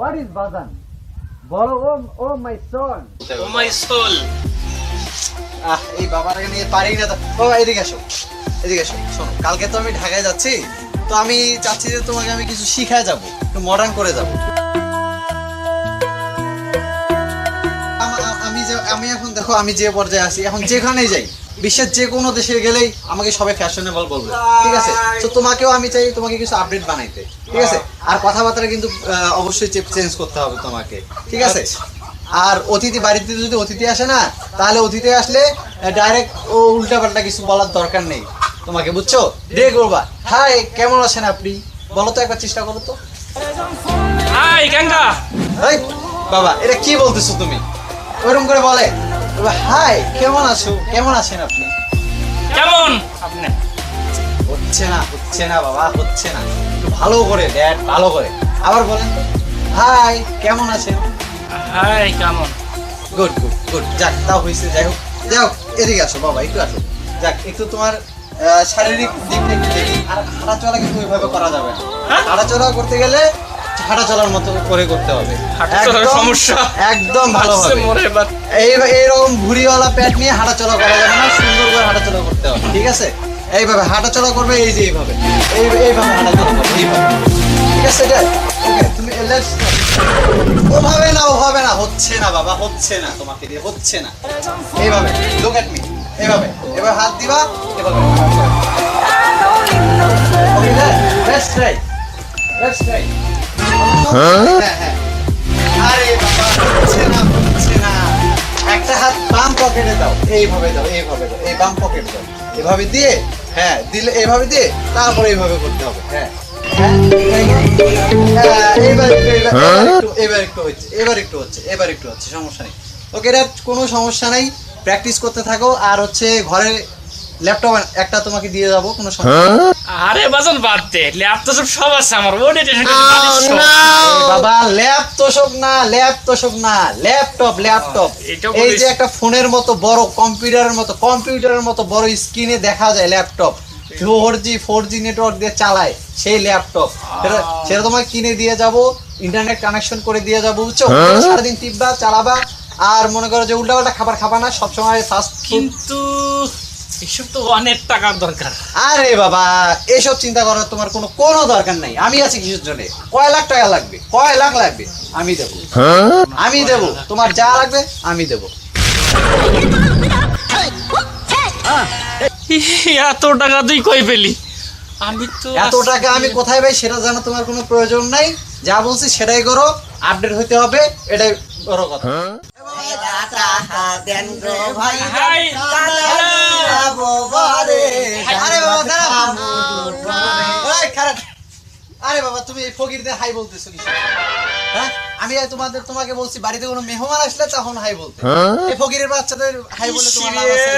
What is বাজান বলো ও ও মাই সন ও my soul আহ এই বাবাটাকে নিয়ে পারি না তো। এদিকে আসো এদিকে আসো শোনো কালকে তো আমি ঢাকায় যাচ্ছি তো আমি চাচ্ছি যে তোমাকে আমি কিছু শিখায় যাব একটু মডার্ন করে যাব। আমি যে আমি এখন দেখো আমি যে পর্যায়ে আছি এখন যেখানেই যাই বিশ্বের যে কোনো দেশে গেলেই আমাকে সবাই ফ্যাশনেবল বলবে ঠিক আছে? তো তোমাকেও আমি চাই তোমাকে কিছু আপডেট বানাইতে ঠিক আছে? আর কথাবার্তা কিন্তু অবশ্যই চেঞ্জ করতে হবে তোমাকে। ঠিক আছে? আর অতিথি বাড়িতে যদি অতিথি আসে না তাহলে অতিথি আসলে ডাইরেক্ট ও উল্টা পাল্টা কিছু বলার দরকার নেই। তোমাকে বুঝছ? রে করবা হাই কেমন আছেন আপনি? বলো তো একবার চেষ্টা করো তো। হাই গঙ্গা এই বাবা এটা কি বলতেছো তুমি? ওরকম করে বলে। হাই কেমন আছো? কেমন আছেন আপনি? কেমন? আপনি হচ্ছে না হচ্ছে না বাবা হচ্ছে না। ভালো করে ড্যাড ভালো করে। আবার বলেন হাই কেমন আছেন? হাই কেমন? গুড গুড গুড যাক তাও হয়েছে যাই হোক। যাই হোক এদিকে আসো বাবা একটু আসো। যাক একটু তোমার শারীরিক দিকটা একটু দেখি। আর হাঁটা চলা কিন্তু ওইভাবে করা যাবে না। হাঁটাচলা করতে গেলে হাঁটা চলার মতো করে করতে হবে। একদম- সমস্যা। একদম ভালো হবে। এই এইরকম ভুড়িওয়ালা প্যাট নিয়ে হাঁটা চলা করা যাবে না সুন্দর করে হাঁটা চলা করতে হবে ঠিক আছে? এইভাবে হাঁটা চলা করবে এই যে এইভাবে। এই এইভাবে হাঁটা চলা করবে এইভাবে। ঠিক আছে এটা ওকে তুমি. ওভাবে না ওভাবে না হচ্ছে না বাবা হচ্ছে না তোমাকে দিয়ে হচ্ছে না। এইভাবে লুক এট মি এইভাবে এবার হাত দিবা এভাবে। Okay let's try let's try হ্যাঁ হ্যাঁ। পকেটে দাও এইভাবে দাও এইভাবে দাও এই বাম পকেট দাও। এভাবে দিয়ে হ্যাঁ দিলে এভাবে দিয়ে তারপরে এইভাবে করতে হবে হ্যাঁ। হ্যাঁ, হ্যাঁ, এবার একটু এবার- এবার একটু হচ্ছে এবার একটু হচ্ছে এবার একটু হচ্ছে সমস্যা নেই। ওকে এটা কোনো সমস্যা নাই প্র্যাকটিস করতে থাকো আর হচ্ছে ঘরে ল্যাপটপ একটা তোমাকে দিয়ে যাব কোনো সমস্যা আরে বাজান বাদ দে ল্যাপ তো সব সব আছে আমার ওটা বাবা ল্যাপ তোষক না ল্যাপ তোষক না ল্যাপটপ ল্যাপটপ। এই যে একটা ফোনের মতো বড় কম্পিউটারের মতো কম্পিউটারের মতো বড় স্ক্রিনে দেখা যায় laptop. Four G four G network দিয়ে চালায় সেই ল্যাপটপ। সেটা সেটা তোমাকে কিনে দিয়ে যাব ইন্টারনেট কানেকশন করে দিয়ে যাব বুঝছ? সারাদিন টিপবা চালাবা আর মনে করো যে উল্টাপাল্টা খাবার খাবা না সবসময় ফাস্ট কিন্তু এসব তো অনেক টাকার দরকার। আরে বাবা এসব চিন্তা করার তোমার কোনো কোনো দরকার নাই। আমি আছি কিসের জন্য? কয় লাখ টাকা লাগবে? কয় লাখ লাগবে? আমি দেবো। আমি দেবো। তোমার যা লাগবে আমি দেবো। এত টাকা তুই কই পেলি? আমি তো এত টাকা আমি কোথায় পাই সেটা জানা তোমার কোনো প্রয়োজন নাই। যা বলছি সেটাই করো আপডেট হতে হবে এটাই বড় কথা। আরে বাবা। আরে বাবা তুমি এই ফকিরদের হাই বলতেছো কি হ্যাঁ? আমি তোমাদের তোমাকে বলছি বাড়িতে কোনো মেহমান আসলে তখন হাই বলতে এই ফকিরের বাচ্চাদের হাই বলে তোমার লাভ আছে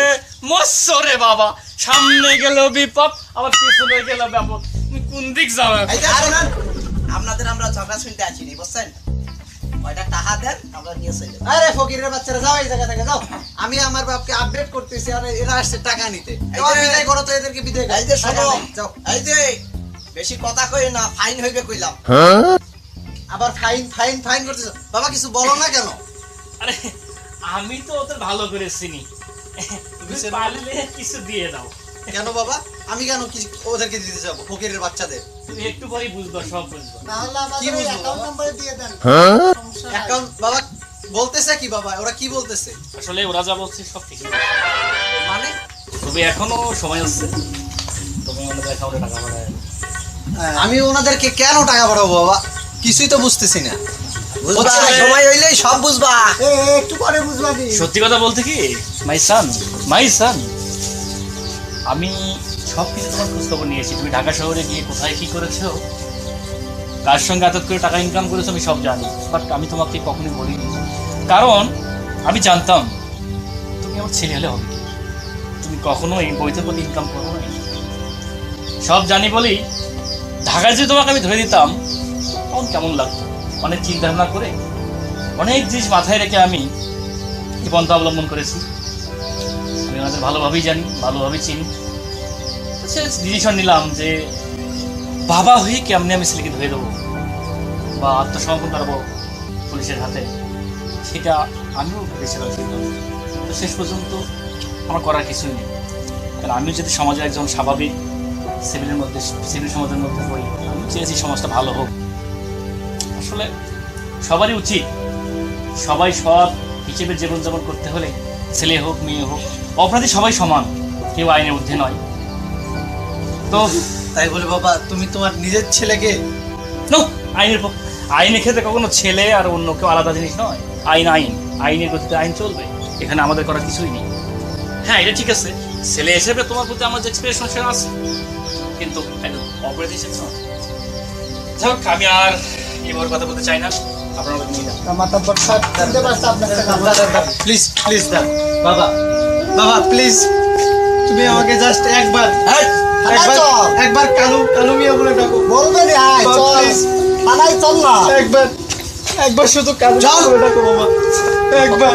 বাবা। সামনে গেল বিপদ আবার পিছনে গেল বিপদ তুমি কোন দিক যাবে? আপনাদের আমরা ঝগড়া শুনতে আসিনি বুঝছেন? কয়টা টাকা দেন আমরা নিয়ে চলে আরে ফকিরের বাচ্চারা যাও এই জায়গা থেকে যাও। আমি আমার বাপকে আপডেট করতেছি আর এরা আসছে টাকা নিতে। বিদায় করো তো এদেরকে বিদায় এই যে শোনো যাও। এই যে বেশি কথা কই না ফাইন হইবে কইলাম। আবার ফাইন ফাইন ফাইন করতেছো। বাবা কিছু বলো না কেন? আরে আমি তো ওদের ভালো করে চিনি। তুমি পারলে কিছু দিয়ে দাও। কেন বাবা? আমি কেন কি ওদেরকে দিতে যাব ফকিরের বাচ্চাদের? তুমি একটু পরেই বুঝবা সব বুঝবা। অ্যাকাউন্ট বাবা বলতেছে কি বাবা? ওরা কি বলতেছে? আসলে ওরা যা বলছে সব ঠিক মানে? তবে এখনও সময় আছে? তুমি আমাদের অ্যাকাউন্টে টাকা পাঠায় আমি ওনাদেরকে কেন টাকা পাঠাবো বাবা? কিছুই তো বুঝতেছি না। বুঝবা হচ্ছে না, সময় হইলেই সব বুঝবা। সত্যি কথা বলতে কি? মাই সান মাই সান আমি সব কিছু তোমার খোঁজ খবর নিয়েছি। তুমি ঢাকা শহরে গিয়ে কোথায় কি করেছ? কার সঙ্গে এত করে টাকা ইনকাম করেছ আমি সব জানি বাট আমি তোমাকে কখনোই বলিনি। কারণ আমি জানতাম তুমি আমার ছেলে হলে হবে। তুমি কখনো এই বইতে বলে ইনকাম করো না সব জানি বলেই ঢাকায় যদি তোমাকে আমি ধরে দিতাম তখন কেমন লাগতো? অনেক চিন্তা ভাবনা করে, অনেক জিনিস মাথায় রেখে আমি এই পন্থা অবলম্বন করেছি। আমি ওনাদের ভালোভাবেই জানি, ভালোভাবেই চিনি। সে ডিসিশন নিলাম যে বাবা হয়ে কেমনে আমি ছেলেকে ধরে দেবো বা আত্মসমর্পণ করাবো পুলিশের হাতে? সেটা আমিও ভেবেছিলাম সেটা তো শেষ পর্যন্ত আমার করার কিছুই নেই। কারণ আমিও যদি সমাজের একজন স্বাভাবিক সিভিলের মধ্যে সিভিল সমাজের মধ্যে পড়ি আমি চেয়েছি সমাজটা ভালো হোক। আসলে সবারই উচিত। সবাই সৎ হিসেবে জীবনযাপন করতে হলে ছেলে হোক, মেয়ে হোক, অপরাধী সবাই সমান। কেউ আইনের ঊর্ধ্বে নয়। তো তাই বলে বাবা তুমি তোমার নিজের ছেলেকে নো আইনের আইনের ক্ষেত্রে কখনো ছেলে আর অন্য কেউ আলাদা জিনিস নয়। আইন আইন আইনের গতিতে আইন চলবে। এখানে আমাদের করার কিছুই নেই। হ্যাঁ এটা ঠিক আছে। ছেলে হিসেবে তোমার প্রতি আমার যে এক্সপ্রেশন সেটা আছে। কিন্তু অপরাধী হিসেবে নয়। যাই হোক আমি আর এবার কথা বলতে চাই না। আপনারা নিয়ে যান। প্লিজ প্লিজ দা বাবা বাবা প্লিজ তুমি আমাকে জাস্ট একবার এই, একবার একবার কালু কালু মিয়া বলে ডাকো। বলবে আয় চল। চল না। একবার একবার শুধু কালু ডাকো বাবা। একবার।